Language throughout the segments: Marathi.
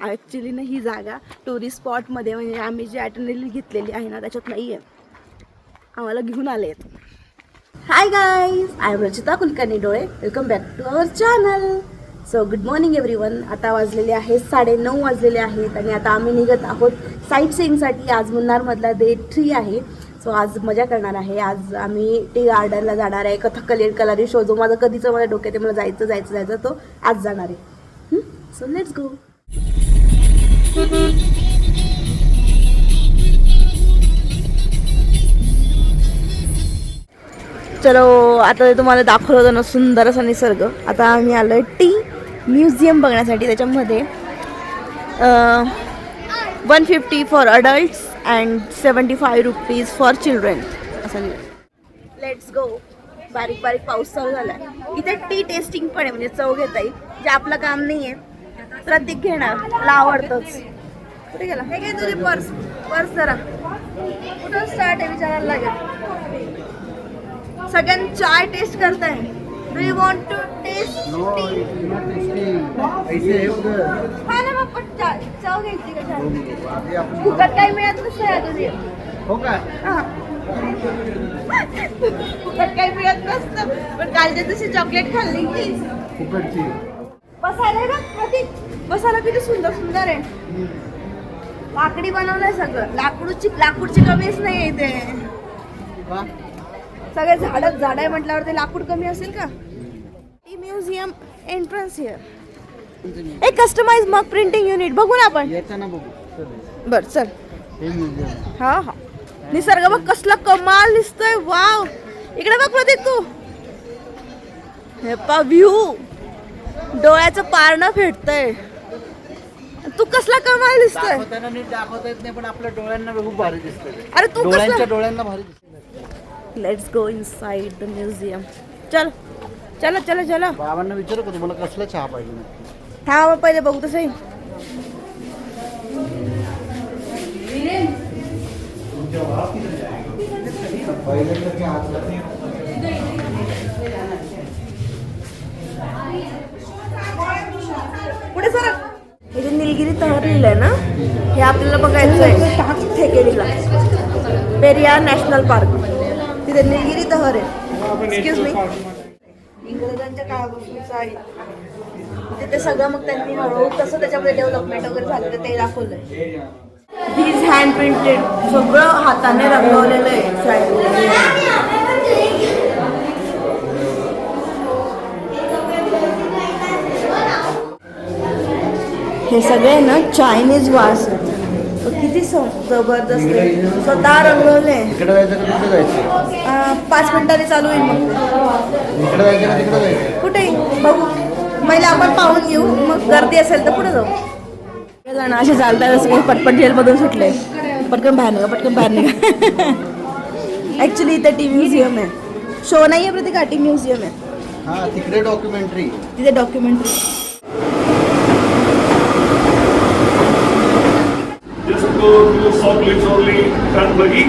ॲक्च्युली ना ही जागा टुरिस्ट स्पॉटमध्ये म्हणजे आम्ही जी ॲटनरी घेतलेली आहे ना त्याच्यात नाही आहे आम्हाला घेऊन आले आहेत hi guys I M Rachita Kulkarni डोळे. Welcome back to our channel so good morning everyone आता वाजलेले आहेत साडे नऊ वाजलेले आहेत आणि आता आम्ही निघत आहोत साईट सीईंगसाठी आज मुन्नारमधला डे थ्री आहे. सो आज मजा करणार आहे. आज आम्ही टी गार्डनला जाणार आहे. कथकली कलारी शो जो माझा कधीचं माझ्या डोक्यात मला जायचं जायचं जायचं तो आज जाणार आहे. सो लेट्स गो चलो आता ते तुम्हाला दाखवलं होतं ना सुंदर असा निसर्ग आता आम्ही आलो आहे टी म्युझियम बघण्यासाठी त्याच्यामध्ये. One fifty for adults and seventy five rupees for children असं लेट्स गो बारीक बारीक पाऊस चालू झाला आहे इथे टी टेस्टिंग पण आहे म्हणजे चव घेता येईल. जे आपलं काम नाही आहे प्रत्येक घेणार. मला आवडतंच. कुठे गेला? हे घे तुझी पर्स. पर्स जरा. कुठं स्टार्ट आहे विचारायला लागेल. सगळ्यांनी चाय टेस्ट करताय. Do you want to taste है ना मग पण चव घ्यायची का फुकट काही मिळत नसतं या तुझी हो का. फुकट काही मिळत नसतं. पण कालच्या दिवशी चॉकलेट खाल्ली की. फुकटची. बसायला प्रतीक. बसायला किती सुंदर सुंदर आहे. लाकडी बनवलंय सगळं. लाकडूची लाकूडची कमीच नाही आहे इथे सगळे झाडच झाड आहे म्हटल्यावर ते लाकूड कमी असेल का? म्युझियम एंट्रन्स हिअर एक कस्टमाइज मग प्रिंटिंग युनिट बघू. ना आपण बर चल. हे म्युझियम हा हा. निसर्ग बघ कसला कमाल दिसतोय. वाव. इकडे बघ प्रतीक तू. हे पा व्ह्यू डोळ्याचं पारणं फेटतंय तू कसला कमाल दिसतोय? दाखवताना नीट दाखवता येत नाही पण आपल्या डोळ्यांना खूप भारी दिसतं अरे तू डोळ्यांच्या डोळ्यांना भारी दिसतं let's go inside the museum चल चलो चलो चलो. बाबांना विचारू का तुम्हाला कसला चहा पाहिजे नक्की? थांब पहिले बघू तसं. चहा निलगिरी लिहिलंय ना? हे आपल्याला बघायचं आहे. ठेकेडीला पेरियार नॅशनल पार्क. तिथे निलगिरी तहर आहे. एक्सक्यूज मी इंग्रजांच्या काळापासूनचं आहे. तिथे सगळं मग त्यांनी हळूहळू कसं त्याच्यामध्ये डेव्हलपमेंट वगैरे झालं ते दाखवलंय. हँड प्रिंटेड सगळं हाताने रंगवलेलं आहे. हे सगळे ना चायनीज वास. किती स- जबरदस्त आहे. स्वतः रंगवले. इकडे जायचं का तिकडे जायचं? अं, पाच मिनिटांनी चालू होईल मग. इकडे जायचं का तिकडे जायचं? कुठे? बघू. पहिले आपण पाहून घेऊ. मग गर्दी असेल तर पुढे जाऊ. हे जण असे चालतात असं काही पटपट जेलमधून सुटले. पटकन बाहेर निघा पटकन बाहेर निघा. ॲक्च्युली इथे टी म्युझियम आहे. शो नाही आहे प्रतिका टी म्युझियम आहे. हा तिकडे डॉक्युमेंटरी तिथे डॉक्युमेंटरी ಟು ಟು ಸಾಕ್ಲಿಟ್ಸ್ ಓನ್ಲಿ ಕಾನ್ ಬಗ್ಗೆ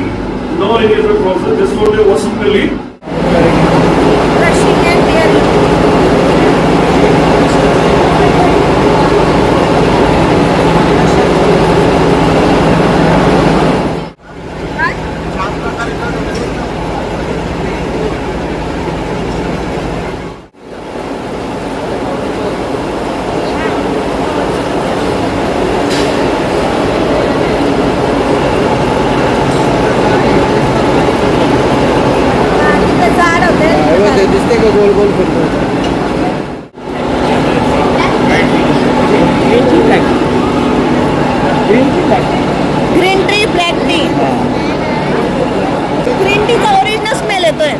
no any other process just only WhatsApp ಅಲ್ಲಿ green tea black tea green टीचा ओरिजिनल स्मेल येतोय.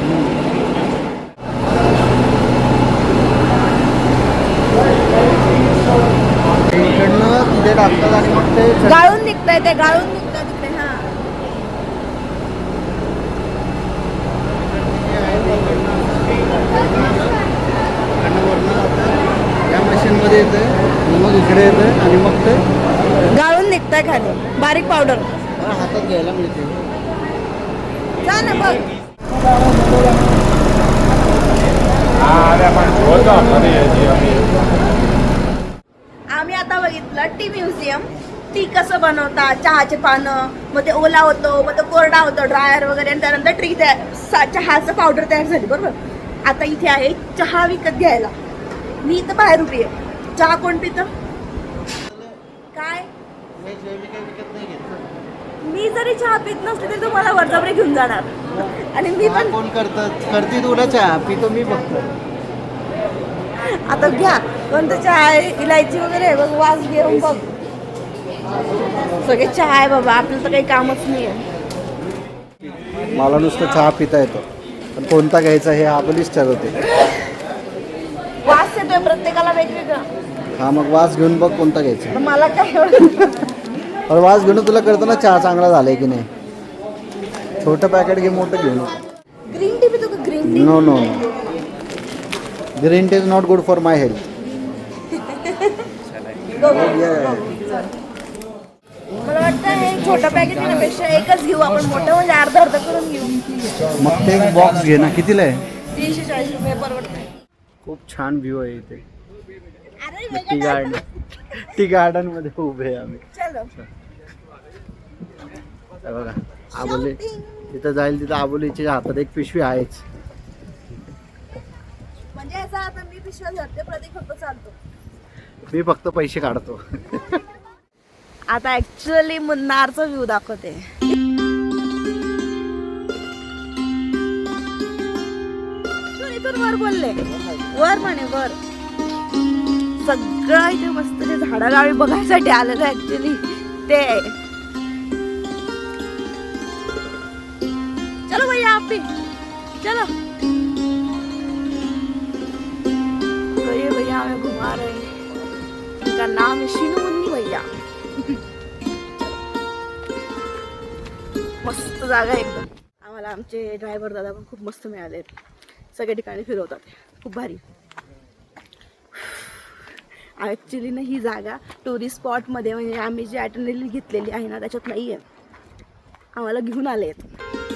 गाळून निघतंय ते गाळून निघतंय तिकडे हा आणि वरनं आता या मशीनमध्ये येतं मग इकडे येतं आणि मग ते गाळून निघतंय खाली बारीक पावडर हातात घ्यायला मिळते. जा ना बघ. आम्ही आता बघितलं टी म्युझियम. टी कसं बनवतात? चहाचे पानं मग ते ओला होतो मग तो कोरडा होतो ड्रायर वगैरे आणि त्यानंतर ट्री तयार सा- चहाचं पावडर तयार झाली बरोबर? आता इथे आहे चहा विकत घ्यायला. मी इथं बाहेर उभी आहे. चहा कोण पितं? मी जरी चहा पित नसते तरी तुम्हाला वरजाबरी घेऊन जाणार. आणि मी पण कोण करतात? करते तुला चहा पितो मी फक्त आता घ्या. कोणतं चहा आहे? इलायची वगैरे बघ वास घेऊन बघ. सगळे चहा आहे बाबा. आपलं तर काही कामच नाही आहे. मला नुसतं चहा पिता येतो. पण कोणता घ्यायचा हे आबलीच ठरवते. वास येतोय प्रत्येकाला वेगवेगळा. हा मग वास घेऊन बघ कोणता घ्यायचा. तर मला काय पण वास घेऊन तुला कळतं ना चहा चांगला झालाय की नाही? छोटं पॅकेट घे मोठं घेऊन. ग्रीन टी पितो का? Green tea no no green tea is not good for my health मला वाटतं हे छोटं पॅकेट घेण्यापेक्षा एकच घेऊ आपण मोठं म्हणजे अर्धा अर्धा करून घेऊ. मग ते बॉक्स घे ना. कितीला आहे? तीनशे चाळीस रुपये परवडतंय. खूप छान व्ह्यू आहे इथे. अरे गार्डन टी गार्डनमध्ये उभे आम्ही. बघा आबोली. तिथं जाईल तिथं आबोलीच्या हातात एक पिशवी आहेच. म्हणजे याचा आता मी पिशव्या धरते प्रतीक फक्त चालतो. मी फक्त पैसे काढतो. आता ऍक्च्युअली मुन्नारचा व्ह्यू दाखवते. तू वर बोलले. वर म्हणे वर. सगळं इथे मस्त ते झाडागावी बघायसाठी आलेलं ऍक्च्युली ते. चलो भैया आप. चलो. भैया हमें घुमा रहे हैं इनका नाम है शिनू मुन्नी भैया. मस्त जागा एकदम. आम्हाला आमचे ड्रायव्हर दादा पण खूप मस्त मिळाले सगळ्या ठिकाणी फिरवतात. खूप भारी. ॲक्च्युली ना ही जागा टुरिस्ट स्पॉटमध्ये म्हणजे आम्ही जी ॲटर्नली घेतलेली आहे ना त्याच्यात नाही आहे आम्हाला घेऊन आले आहेत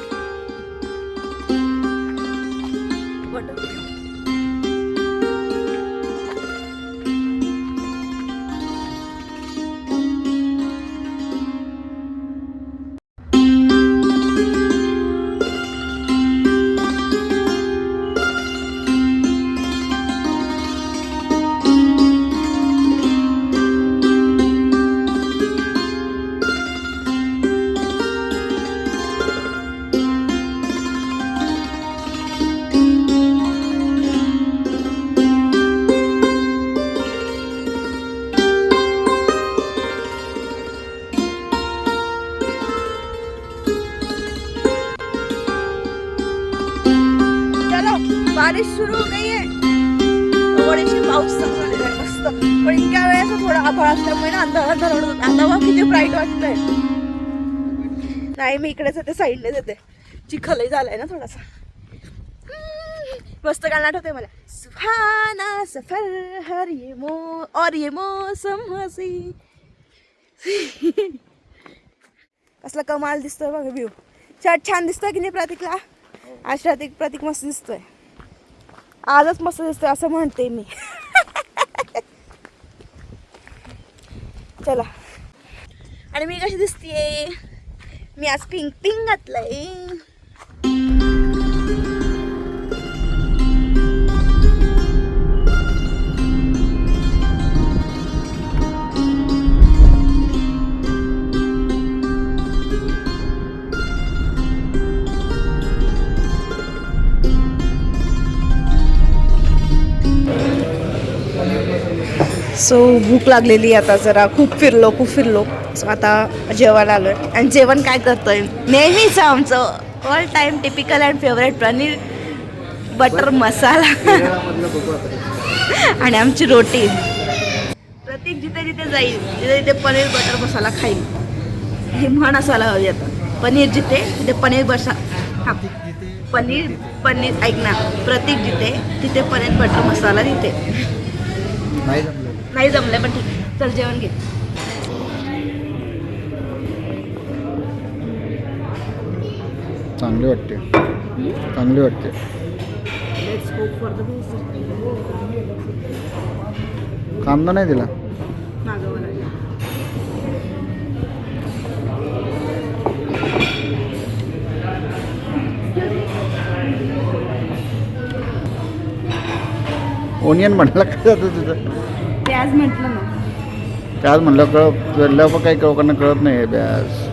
एवढा आभाळ असल्यामुळे ना अंधारात अंधार वाटत होता. आता बघ किती ब्राईट वाटतंय. नाही मी इकडेच येते साईडने येते. चिखलही झालाय ना थोडासा. मस्त गाणं आठवतंय मला. सुहाना सफर हर ये मो और ये मौसम हसी. कसला कमाल दिसतोय बघ व्ह्यू शर्ट छान दिसतोय की नाही प्रतीकला? आज प्रतीक प्रतीक मस्त दिसतोय. आजच मस्त दिसतोय असं म्हणते मी. चला. आणि मी कशी दिसतीये? मी आज पिंक पिंक घातलंय. सो भूक लागलेली आता जरा. खूप फिरलो खूप फिरलो. सो आता जेवण आलं आणि जेवण काय करतोय? नेहमीच आमचं all time typical and favourite paneer butter masala आणि आमची रोटी. प्रत्येक जिथे जिथे जाईल तिथे तिथे पनीर बटर मसाला खाईल. हे म्हण असायला हवी आता. पनीर जिथे तिथे पनीर बसा हा. पनीर पनीर ऐक ना. प्रत्येक जिथे तिथे पनीर बटर मसाला तिथे नाही जमलं पण ठीक. आहे. चल जेवण घे. चांगली वाटते. चांगली वाटते. कांदा नाही दिला? ओनियन म्हणायला काय जातं तुझं? ते आज म्हटलं ना ते आज म्हणलं कळत पण काही लोकांना कळत नाही आहे बॅस